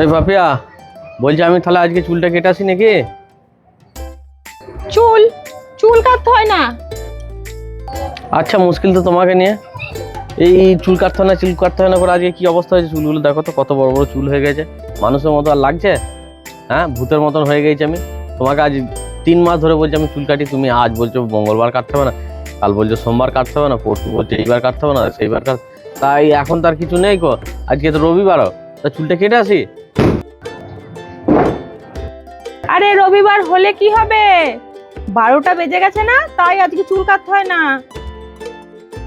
এই পাপিয়া বলছি আমি তাহলে আজকে চুলটা কেটে আসি নাকি? চুল? চুল কাটতে হয় না। আচ্ছা মুশকিল তো তোমাকে নিয়ে। এই চুল কাটতে হয় না চুল কাটতে হয় না করে আজকে কি অবস্থা হয়েছে চুলগুলো? দেখো তো কত বড় বড় চুল হয়ে গেছে। মানুষের মতো আর লাগছে? হ্যাঁ ভূতের মতন হয়ে গেছে আমি। তোমাকে আজ তিন মাস ধরে বলছি আমি চুল কাটি তুমি আজ বলছো মঙ্গলবার কাটতে হবে না কাল বলছো সোমবার কাটতে হবে না পরশু বলছো এইবার কাটতে হবে না সেইবার কাট তাই এখন তার কিছু নেই গো। আজকে তো রবিবারও। তা চুলটা কেটে আসি? আরে রবিবার হলে কি হবে? বারোটা বেজে গেছে না তাই আজকে চুল কাটতে হয় না।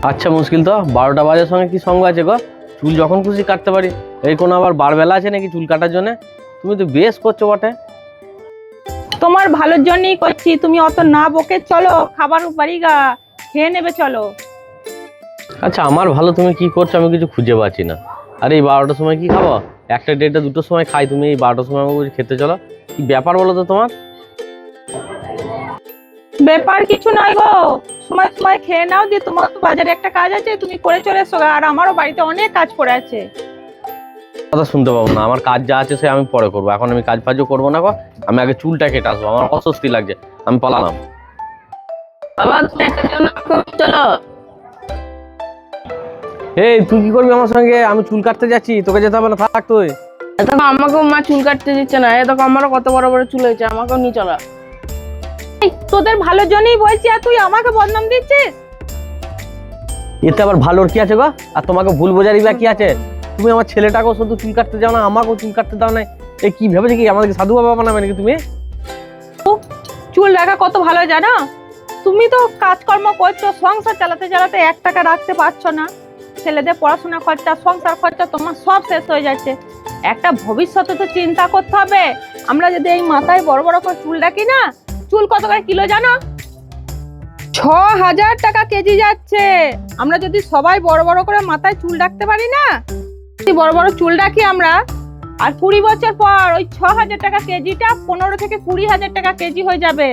আচ্ছা মুশকিল তো। বারোটা বাজার সঙ্গে কি সঙ্গ আছে গো? চুল যখন খুশি কাটতে পারি। এই কোনো আবার বারবেলা আছে নাকি চুল কাটার জন্য? তুমি তো বেশ করছ বটে। তোমার ভালোর জন্যই করছি তুমি অত না বকে চলো খাবার বাড়ি গা খেয়ে নেবে চলো। আচ্ছা আমার ভালো তুমি কি করছ আমি কিছু খুঁজে পাচ্ছি না। আরে এই বারোটার সময় কি খাব? একটা দেড়টা দুটোর সময় খাই তুমি এই বারোটার সময় আমাকে খেতে চলো। কি ব্যাপার বলো তো তোমার? ব্যাপার কিছু নয় গো। সময় সময় খেয়ে নাও দিয়ে তোমার তো বাজারে একটা কাজ আছে তুমি করে চলে এসো। আর আমারও বাড়িতে অনেক কাজ পড়ে আছে। কথা শুনতে পাবো না আমার কাজ যা আছে সে আমি পরে করব। এখন আমি কাজ ফাজও করব না গো আমি আগে চুলটা কেটে আসব আমার অস্বস্তি লাগছে আমি পালালাম। বাবা তুমি একটা চলো চলো। এই তুই কি করবি আমার সঙ্গে? আমি চুল কাটতে যাচ্ছি তোকে যেতে হবে না থাক তুই। এত আমাকেও মা চুল কাটতে দিচ্ছে না। এত আমারও কত বড় বড় চুল হয়েছে আমাকেও নিয়ে চলো। তোদের ভালোর জন্যই বলছি আর তুই আমাকে বদনাম দিচ্ছিস? এতে আবার ভালোর কি আছে গো? আর তোমাকে ভুল বোঝারই বা কি আছে? তুমি আমার ছেলেটাকেও শুধু চুল কাটতে যাও না আমাকেও চুল কাটতে দাও না। এই কি ভেবেছে কি আমাদেরকে সাধু বাবা বানাবে নাকি তুমি? চুল রাখা কত ভালো জানো? তুমি তো কাজকর্ম করছ সংসার চালাতে চালাতে এক টাকা রাখতে পারছ না। ছেলেদের পড়াশোনা খরচা, সংসার খরচা তোমার সব শেষ হয়ে যাচ্ছে। একটা ভবিষ্যতে তো চিন্তা করতে হবে। আমরা যদি এই মাথায় বড় বড় করে চুল রাখি না, চুল কত করে কিলো জানো? ছ হাজার টাকা কেজি যাচ্ছে। আমরা যদি সবাই বড় বড় করে মাথায় চুল রাখতে পারি না বড় বড় চুল রাখি আমরা, আর কুড়ি বছর পর ওই ছ হাজার টাকা কেজিটা পনেরো থেকে কুড়ি হাজার টাকা কেজি হয়ে যাবে।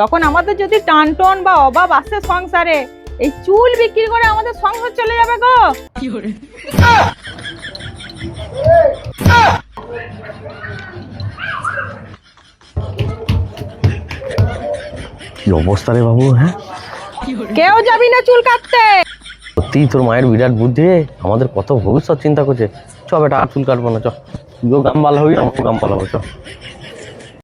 তখন আমাদের যদি টানটন বা অভাব আসে সংসারে এই চুল বিক্রি করে আমাদের সংসার চলে যাবে গো। কি অবস্থা রে বাবু হ্যাঁ? কেউ যাবি না চুল কাটতে। সত্যি তোর মায়ের বিরাট বুদ্ধি রে। আমাদের কত ভবিষ্যৎ চিন্তা করছে। চ বেটা আর চুল কাটবো না চ। তুইও গাম ভালো হবি আমাকেও গাম ভালো হবে চ।